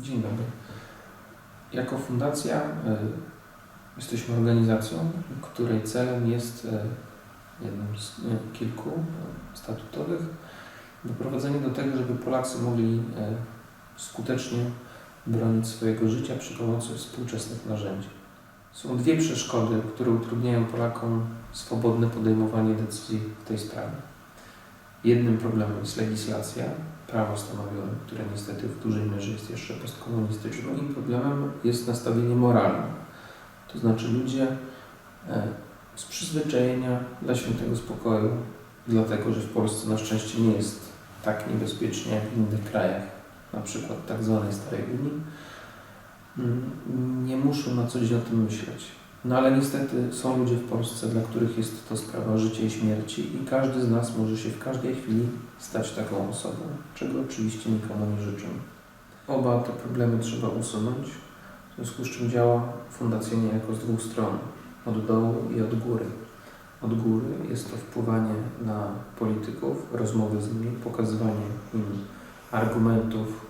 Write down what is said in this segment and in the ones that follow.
Dzień dobry. Jako fundacja y, jesteśmy organizacją, której celem jest y, jednym z y, kilku statutowych doprowadzenie do tego, żeby Polacy mogli skutecznie bronić swojego życia przy pomocy współczesnych narzędzi. Są dwie przeszkody, które utrudniają Polakom swobodne podejmowanie decyzji w tej sprawie. Jednym problemem jest legislacja, prawo stanowione, które niestety w dużej mierze jest jeszcze postkomunistyczne. Drugim problemem jest nastawienie moralne. To znaczy ludzie e, z przyzwyczajenia dla świętego spokoju, dlatego że w Polsce na szczęście nie jest tak niebezpiecznie jak w innych krajach, na przykład tak zwanej Starej Unii, mm, nie muszą na co dzień o tym myśleć. No ale niestety są ludzie w Polsce, dla których jest to sprawa życia i śmierci i każdy z nas może się w każdej chwili stać taką osobą, czego oczywiście nikomu nie życzę. Oba te problemy trzeba usunąć, w związku z czym działa Fundacja niejako z dwóch stron, od dołu i od góry. Od góry jest to wpływanie na polityków, rozmowy z nimi, pokazywanie im argumentów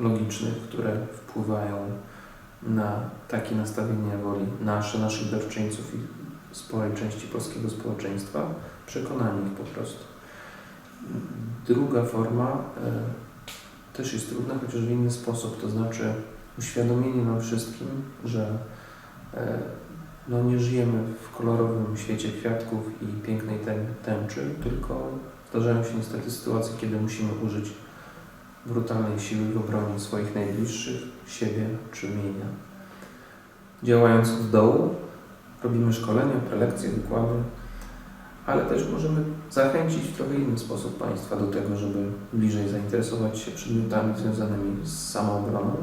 logicznych, które wpływają na takie nastawienie woli nasze, naszych darczyńców i sporej części polskiego społeczeństwa, przekonanie ich po prostu. Druga forma e, też jest trudna, chociaż w inny sposób, to znaczy uświadomienie nam wszystkim, że e, no nie żyjemy w kolorowym świecie kwiatków i pięknej tę- tęczy, tylko zdarzają się niestety sytuacje, kiedy musimy użyć brutalnej siły w obronie swoich najbliższych, siebie czy mienia. Działając od dołu, robimy szkolenia, prelekcje, wykłady, ale też możemy zachęcić w trochę inny sposób Państwa do tego, żeby bliżej zainteresować się przedmiotami związanymi z samoobroną.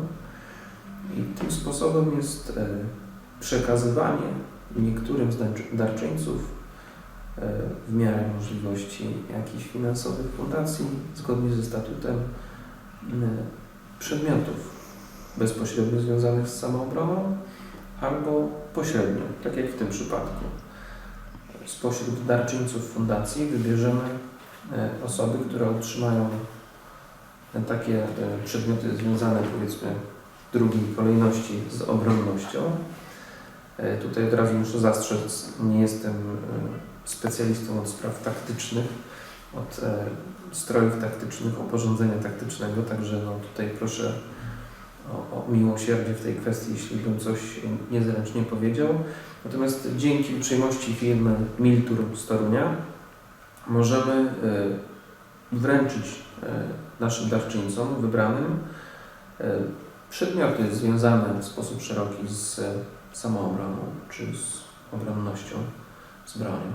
I tym sposobem jest e, przekazywanie niektórym z darczy- darczyńców e, w miarę możliwości jakichś finansowych fundacji, zgodnie ze statutem, przedmiotów bezpośrednio związanych z samoobroną albo pośrednio, tak jak w tym przypadku. Spośród darczyńców fundacji wybierzemy e, osoby, które otrzymają e, takie e, przedmioty związane powiedzmy w drugiej kolejności z obronnością. Tutaj od razu muszę zastrzec, nie jestem specjalistą od spraw taktycznych, od e, strojów taktycznych, oporządzenia taktycznego, także no tutaj proszę o, o miłosierdzie w tej kwestii, jeśli bym coś niezręcznie powiedział. Natomiast dzięki uprzejmości firmy Miltur z Torunia możemy e, wręczyć e, naszym darczyńcom wybranym przedmioty związane w sposób szeroki z samoobroną czy z obronnością, z bronią.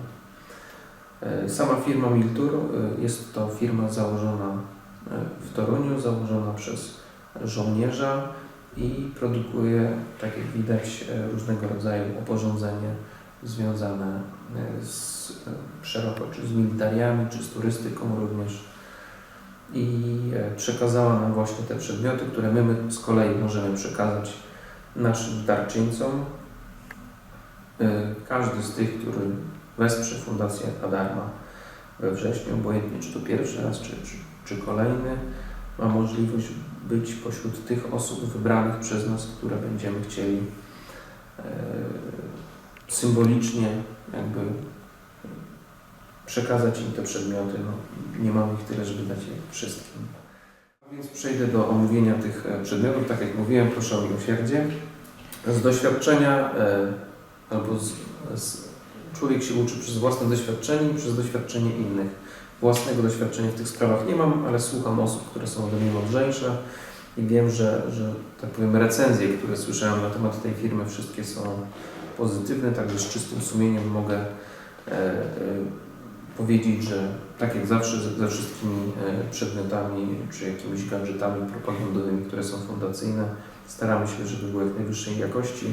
E, Sama firma Miltur e, jest to firma założona e, w Toruniu, założona przez żołnierza i produkuje, tak jak widać, różnego rodzaju oporządzenie związane z, szeroko czy z militariami, czy z turystyką również. I przekazała nam właśnie te przedmioty, które my, z kolei możemy przekazać naszym darczyńcom. Każdy z tych, który wesprze Fundację Adarma we wrześniu, obojętnie czy to pierwszy raz, czy, czy, czy kolejny, ma możliwość być pośród tych osób wybranych przez nas, które będziemy chcieli e, symbolicznie jakby przekazać im te przedmioty. No, nie mam ich tyle, żeby dać je wszystkim. A więc przejdę do omówienia tych e, przedmiotów. Tak jak mówiłem, proszę o miłosierdzie. Z doświadczenia e, albo z, z, człowiek się uczy przez własne doświadczenie i przez doświadczenie innych. Własnego doświadczenia w tych sprawach nie mam, ale słucham osób, które są ode mnie mądrzejsze i wiem, że, że tak powiem recenzje, które słyszałem na temat tej firmy, wszystkie są pozytywne, także z czystym sumieniem mogę e, e, powiedzieć, że tak jak zawsze ze, wszystkimi e, przedmiotami czy jakimiś gadżetami propagandowymi, które są fundacyjne, staramy się, żeby były w najwyższej jakości.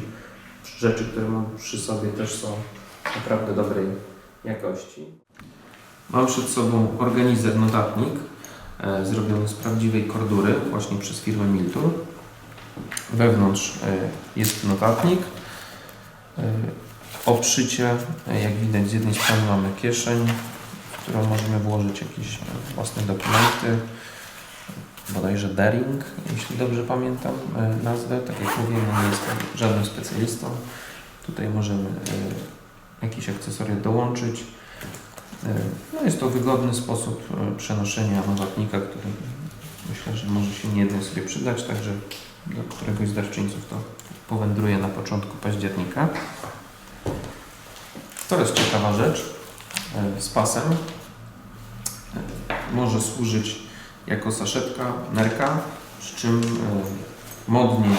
Rzeczy, które mam przy sobie też są naprawdę dobrej jakości. Mam przed sobą organizer notatnik e, zrobiony z prawdziwej kordury właśnie przez firmę Miltur. Wewnątrz e, jest notatnik. E, obszycie, e, jak widać z jednej strony mamy kieszeń, w którą możemy włożyć jakieś e, własne dokumenty. bodajże Daring, jeśli dobrze pamiętam nazwę. Tak jak mówiłem, nie jestem żadnym specjalistą. Tutaj możemy jakieś akcesoria dołączyć. E, No jest to wygodny sposób e, przenoszenia notatnika, który myślę, że może się nie jeden sobie przydać, także do któregoś z darczyńców to powędruje na początku października. To jest ciekawa rzecz e, z pasem. Może służyć jako saszetka, nerka, przy czym modnie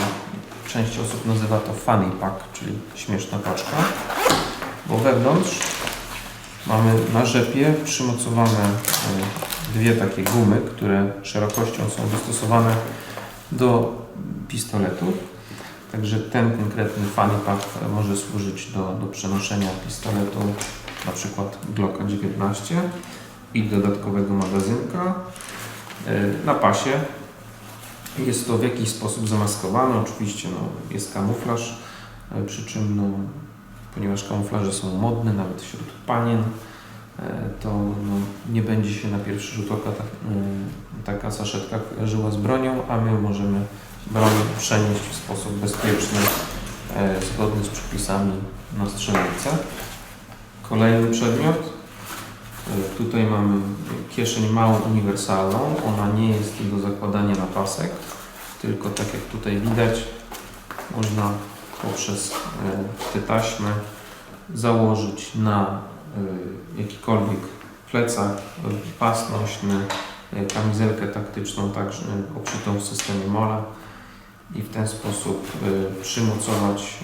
część osób nazywa to funny pack, czyli śmieszna paczka, bo wewnątrz mamy na rzepie przymocowane e, dwie takie gumy, które szerokością są dostosowane do pistoletu. Także ten konkretny funny pack może służyć do, do przenoszenia pistoletu, na przykład Glocka 19 i dodatkowego magazynka e, na pasie. Jest to w jakiś sposób zamaskowane, oczywiście no, jest kamuflaż, e, przy czym no, ponieważ kamuflaże są modne nawet wśród panien, e, to no, nie będzie się na pierwszy rzut oka mm, taka saszetka kojarzyła z bronią, a my możemy broń przenieść w sposób bezpieczny, e, zgodny z przepisami na strzelnicę. Kolejny przedmiot. E, Tutaj mamy kieszeń małą uniwersalną. Ona nie jest do zakładania na pasek, tylko tak jak tutaj widać, można poprzez e, te taśmy założyć na e, jakikolwiek plecak, e, pas nośny, kamizelkę taktyczną, także obszytą w systemie MOLA i w ten sposób przymocować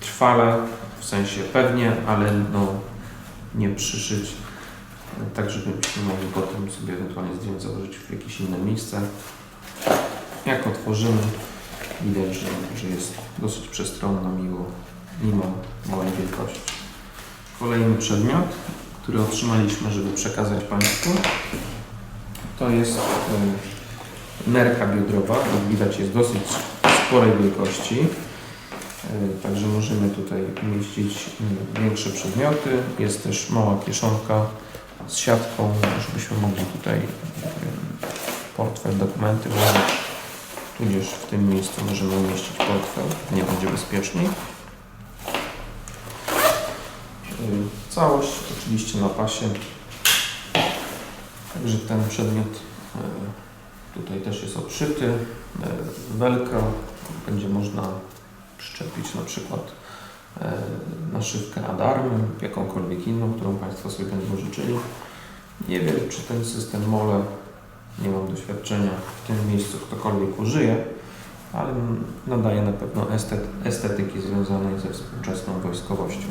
trwale, w sensie pewnie, ale no, nie przyszyć, tak żebyśmy mogli potem sobie ewentualnie zdjąć, założyć w jakieś inne miejsce. Jak otworzymy, widać, że, że jest dosyć przestronna, miło, mimo małej wielkości. Kolejny przedmiot, który otrzymaliśmy, żeby przekazać Państwu, to jest e, nerka biodrowa. Jak widać jest dosyć sporej wielkości. E, Także możemy tutaj umieścić mm, większe przedmioty. Jest też mała kieszonka z siatką, żebyśmy mogli tutaj portfel, dokumenty włożyć. Tudzież w tym miejscu możemy umieścić portfel, nie będzie bezpieczniej. Y, Całość oczywiście na pasie. Także ten przedmiot y, tutaj też jest obszyty. Velcro będzie można przyczepić na przykład naszywkę Adarmy, jakąkolwiek inną, którą Państwo sobie będą życzyli. Nie wiem, czy ten system MOLE, nie mam doświadczenia w tym miejscu, ktokolwiek użyje, ale nadaje na pewno estet, estetyki związanej ze współczesną wojskowością.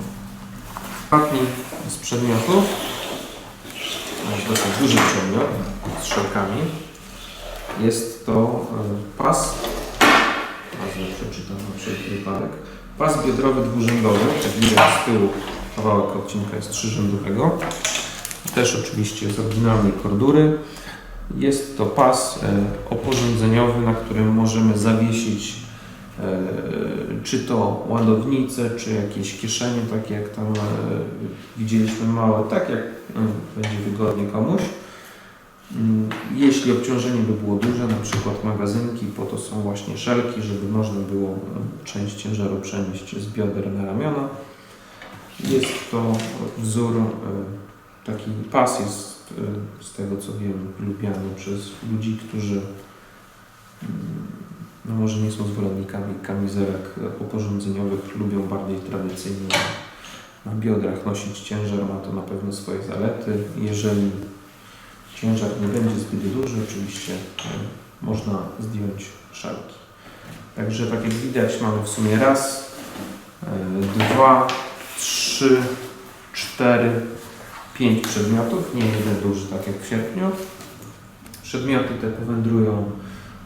Ostatni z przedmiotów, dosyć duży przedmiot z szerkami, jest to e, pas, nazwę przeczytam na wszelki wypadek, pas biodrowy dwurzędowy, jak widać z tyłu kawałek odcinka jest trzyrzędowego, też oczywiście z oryginalnej kordury. Jest to pas e, oporządzeniowy, na którym możemy zawiesić e, czy to ładownice, czy jakieś kieszenie, takie jak tam e, widzieliśmy małe, tak jak no, będzie wygodnie komuś. Mm, Jeśli obciążenie by było duże, na przykład magazynki, po to są właśnie szelki, żeby można było część ciężaru przenieść z bioder na ramiona. Jest to wzór, taki pas jest z tego co wiem lubiany przez ludzi, którzy mm, no może nie są zwolennikami kamizelek oporządzeniowych, lubią bardziej tradycyjnie na biodrach nosić ciężar, ma to na pewno swoje zalety. Jeżeli ciężar nie będzie zbyt duży, oczywiście e, można zdjąć szalki. Także tak jak widać mamy w sumie raz, e, dwa, trzy, cztery, pięć przedmiotów, nie jeden duży tak jak w sierpniu. Przedmioty te powędrują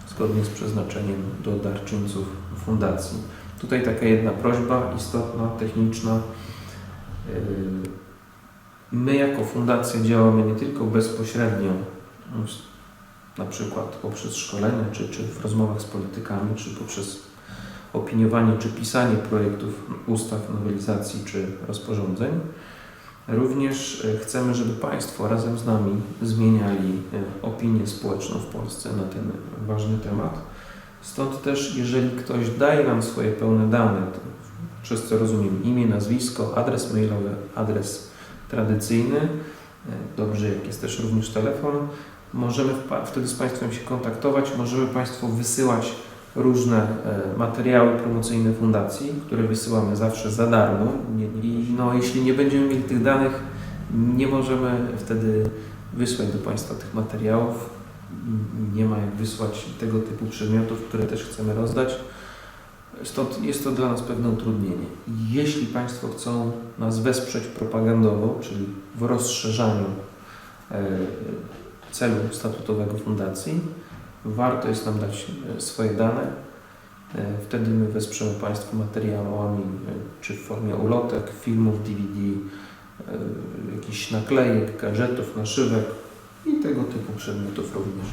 zgodnie z przeznaczeniem do darczyńców fundacji. Tutaj taka jedna prośba istotna, techniczna. Yy, My jako fundacja działamy nie tylko bezpośrednio, no, na przykład poprzez szkolenia, czy, czy w rozmowach z politykami, czy poprzez opiniowanie, czy pisanie projektów ustaw, nowelizacji, czy rozporządzeń, Również e, chcemy, żeby Państwo razem z nami zmieniali e, opinię społeczną w Polsce na ten ważny temat. Stąd też, jeżeli ktoś daje nam swoje pełne dane, to przez co rozumiem imię, nazwisko, adres mailowy, adres tradycyjny, e, dobrze, jak jest też również telefon, możemy wtedy z Państwem się kontaktować, możemy Państwu wysyłać różne e, materiały promocyjne fundacji, które wysyłamy zawsze za darmo. I no, jeśli nie będziemy mieli tych danych, nie możemy wtedy wysłać do Państwa tych materiałów. Nie ma jak wysłać tego typu przedmiotów, które też chcemy rozdać. Stąd jest to dla nas pewne utrudnienie. Jeśli Państwo chcą nas wesprzeć propagandowo, czyli w rozszerzaniu e, celu statutowego fundacji, warto jest nam dać e, swoje dane. E, Wtedy my wesprzemy Państwa materiałami, e, czy w formie ulotek, filmów, DVD, jakichś naklejek, gadżetów, naszywek i tego typu przedmiotów również.